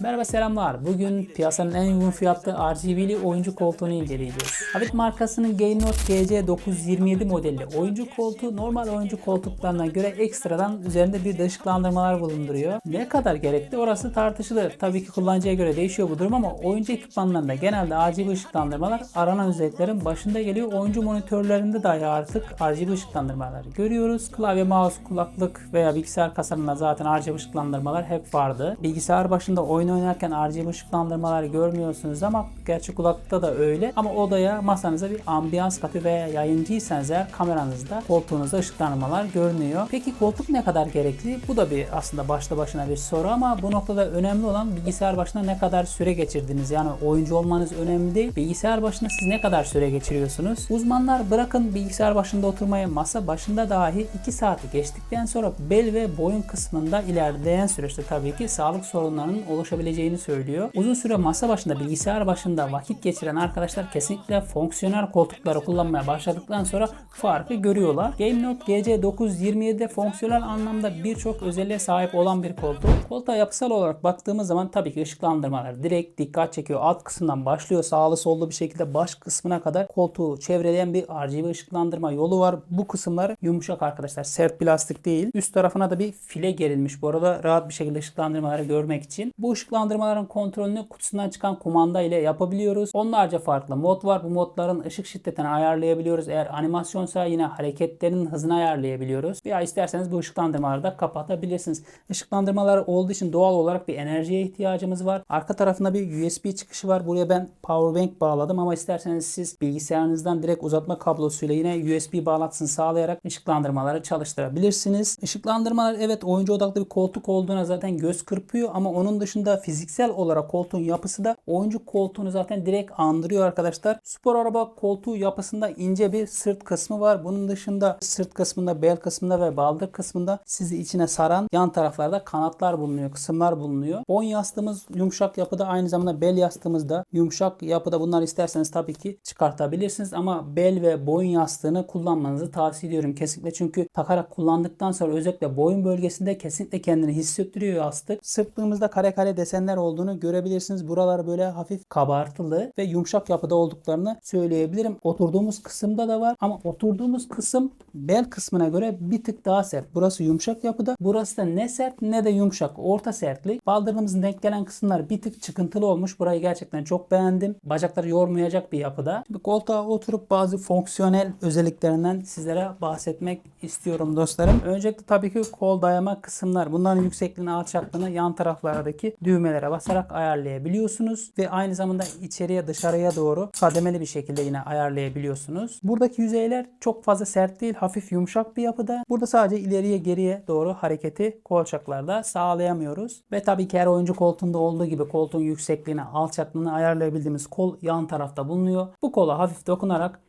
Merhaba selamlar. Bugün piyasanın en uygun fiyatlı RGB'li oyuncu koltuğunu inceleyeceğiz. Habit markasının Gainnote GC927 modeli oyuncu koltuğu normal oyuncu koltuklarına göre ekstradan üzerinde bir de ışıklandırmalar bulunduruyor. Ne kadar gerekli orası tartışılır. Tabii ki kullanıcıya göre değişiyor bu durum ama oyuncu ekipmanlarında genelde RGB ışıklandırmalar aranan özelliklerin başında geliyor. Oyuncu monitörlerinde dahi artık RGB ışıklandırmaları görüyoruz. Klavye, mouse, kulaklık veya bilgisayar kasalarında zaten RGB ışıklandırmalar hep vardı. Bilgisayar başında oyun oynarken RGB ışıklandırmalar görmüyorsunuz ama gerçi kulaklıkta da öyle. Ama odaya masanıza bir ambiyans katıyor veya yayıncıysanız eğer kameranızda koltuğunuzda ışıklandırmalar görünüyor. Peki koltuk ne kadar gerekli? Bu da bir aslında başlı başına bir soru ama bu noktada önemli olan bilgisayar başında ne kadar süre geçirdiniz. Yani oyuncu olmanız önemli değil. Bilgisayar başında siz ne kadar süre geçiriyorsunuz? Uzmanlar bırakın bilgisayar başında oturmayı masa başında dahi 2 saati geçtikten sonra bel ve boyun kısmında ilerleyen süreçte tabii ki sağlık sorunlarının oluşabileceğini söylüyor. Uzun süre masa başında bilgisayar başında vakit geçiren arkadaşlar kesinlikle fonksiyonel koltukları kullanmaya başladıktan sonra farkı görüyorlar. GameNote GC927'de fonksiyonel anlamda birçok özelliğe sahip olan bir koltuk. Koltuğa yapısal olarak baktığımız zaman tabii ki ışıklandırmalar direkt dikkat çekiyor. Alt kısımdan başlıyor sağlı sollu bir şekilde baş kısmına kadar koltuğu çevreleyen bir RGB ışıklandırma yolu var. Bu kısımlar yumuşak arkadaşlar. Sert plastik değil. Üst tarafına da bir file gerilmiş. Bu arada rahat bir şekilde ışıklandırmaları görmek için. Bu ışıklandırmaların kontrolünü kutusundan çıkan kumanda ile yapabiliyoruz. Onlarca farklı mod var. Bu modların ışık şiddetini ayarlayabiliyoruz. Eğer animasyonsa yine hareketlerin hızını ayarlayabiliyoruz. Veya isterseniz bu ışıklandırmaları da kapatabilirsiniz. Işıklandırmalar olduğu için doğal olarak bir enerjiye ihtiyacımız var. Arka tarafında bir USB çıkışı var. Buraya ben powerbank bağladım ama isterseniz siz bilgisayarınızdan direkt uzatma kablosuyla yine USB bağlantısını sağlayarak ışıklandırmaları çalıştırabilirsiniz. Işıklandırmalar evet oyuncu odaklı bir koltuk olduğuna zaten göz kırpıyor ama onun dışında fiziksel olarak koltuğun yapısı da oyuncu koltuğunu zaten direkt andırıyor arkadaşlar. Spor araba koltuğu yapısında ince bir sırt kısmı var. Bunun dışında sırt kısmında, bel kısmında ve baldır kısmında sizi içine saran yan taraflarda kanatlar bulunuyor, kısımlar bulunuyor. Boyun yastığımız yumuşak yapıda aynı zamanda bel yastığımız da yumuşak yapıda. Bunlar isterseniz tabii ki çıkartabilirsiniz ama bel ve boyun yastığını kullanmanızı tavsiye ediyorum kesinlikle. Çünkü takarak kullandıktan sonra özellikle boyun bölgesinde kesinlikle kendini hissettiriyor yastık. Sırtlığımızda kare kare desenler olduğunu görebilirsiniz. Buralar böyle hafif kabartılı ve yumuşak yapıda olduklarını söyleyebilirim. Oturduğumuz kısımda da var ama oturduğumuz kısım bel kısmına göre bir tık daha sert. Burası yumuşak yapıda. Burası da ne sert ne de yumuşak. Orta sertlik. Baldırımızın denk gelen kısımlar bir tık çıkıntılı olmuş. Burayı gerçekten çok beğendim. Bacakları yormayacak bir yapıda. Şimdi koltuğa oturup bazı fonksiyonel özelliklerinden sizlere bahsetmek istiyorum dostlarım. Öncelikle tabii ki kol dayama kısımlar. Bunların yüksekliğini, alçaklığını yan taraflardaki düğmelere basarak ayarlayabiliyorsunuz ve aynı zamanda içeriye dışarıya doğru kademeli bir şekilde yine ayarlayabiliyorsunuz. Buradaki yüzeyler çok fazla sert değil, hafif yumuşak bir yapıda. Burada sadece ileriye geriye doğru hareketi kolçaklarda sağlayamıyoruz. Ve tabii ki her oyuncu koltuğunda olduğu gibi koltuğun yüksekliğini, alçaklığını ayarlayabildiğimiz kol yan tarafta bulunuyor. Bu kola hafif dokunarak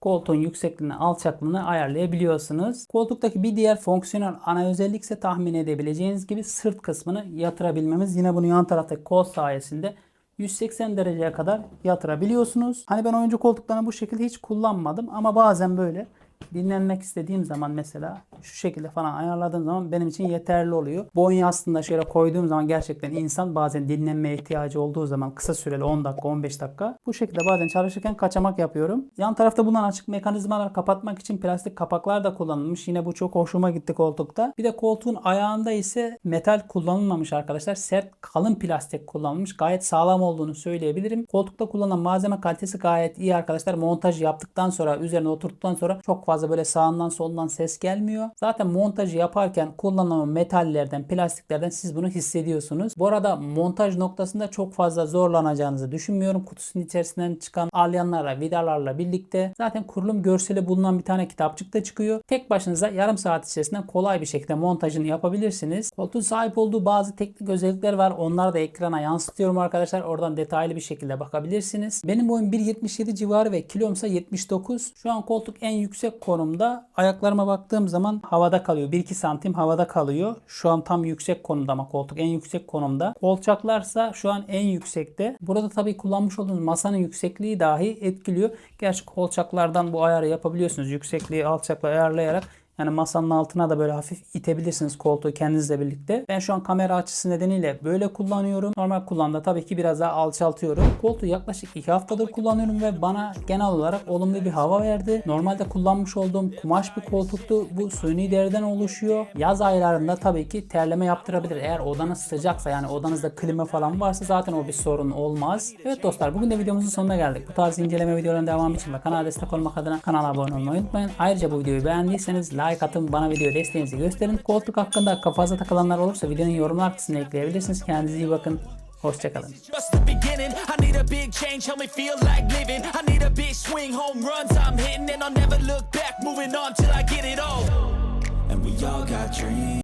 koltuğun yüksekliğini, alçaklığını ayarlayabiliyorsunuz. Koltuktaki bir diğer fonksiyonel ana özellik ise tahmin edebileceğiniz gibi sırt kısmını yatırabilmemiz. Yine bunu yan taraftaki kol sayesinde 180 dereceye kadar yatırabiliyorsunuz. Hani ben oyuncu koltuklarını bu şekilde hiç kullanmadım ama bazen böyle dinlenmek istediğim zaman mesela şu şekilde falan ayarladığım zaman benim için yeterli oluyor. Boyun yastığında şöyle koyduğum zaman gerçekten insan bazen dinlenmeye ihtiyacı olduğu zaman kısa süreli 10 dakika 15 dakika bu şekilde bazen çalışırken kaçamak yapıyorum. Yan tarafta bulunan açık mekanizmalar kapatmak için plastik kapaklar da kullanılmış. Yine bu çok hoşuma gitti koltukta. Bir de koltuğun ayağında ise metal kullanılmamış arkadaşlar. Sert kalın plastik kullanılmış. Gayet sağlam olduğunu söyleyebilirim. Koltukta kullanılan malzeme kalitesi gayet iyi arkadaşlar. Montaj yaptıktan sonra üzerine oturttuktan sonra çok fazla böyle sağından solundan ses gelmiyor. Zaten montajı yaparken kullanılan metallerden, plastiklerden siz bunu hissediyorsunuz. Bu arada montaj noktasında çok fazla zorlanacağınızı düşünmüyorum. Kutusunun içerisinden çıkan alyanlarla, vidalarla birlikte zaten kurulum görseli bulunan bir tane kitapçık da çıkıyor. Tek başınıza yarım saat içerisinde kolay bir şekilde montajını yapabilirsiniz. Koltuğun sahip olduğu bazı teknik özellikler var. Onları da ekrana yansıtıyorum arkadaşlar. Oradan detaylı bir şekilde bakabilirsiniz. Benim boyum 1.77 civarı ve kilomsa 79. Şu an koltuk en yüksek konumda. Ayaklarıma baktığım zaman havada kalıyor. 1-2 santim havada kalıyor. Şu an tam yüksek konumda ama koltuk en yüksek konumda. Kolçaklarsa şu an en yüksekte. Burada tabii kullanmış olduğunuz masanın yüksekliği dahi etkiliyor. Gerçi kolçaklardan bu ayarı yapabiliyorsunuz. Yüksekliği alçakla ayarlayarak yani masanın altına da böyle hafif itebilirsiniz koltuğu kendinizle birlikte. Ben şu an kamera açısı nedeniyle böyle kullanıyorum. Normal kullanımda tabii ki biraz daha alçaltıyorum. Koltuğu yaklaşık 2 haftadır kullanıyorum ve bana genel olarak olumlu bir hava verdi. Normalde kullanmış olduğum kumaş bir koltuktu. Bu suni deriden oluşuyor. Yaz aylarında tabii ki terleme yaptırabilir. Eğer odanız sıcaksa yani odanızda klima falan varsa zaten o bir sorun olmaz. Evet dostlar bugün de videomuzun sonuna geldik. Bu tarz inceleme videolarının devamı için ve kanala destek olmak adına kanala abone olmayı unutmayın. Ayrıca bu videoyu beğendiyseniz like atın bana video desteğinizi gösterin. Koltuk hakkında kafanıza takılanlar olursa videonun yorumlar kısmına ekleyebilirsiniz. Kendinize iyi bakın. Hoşçakalın. like.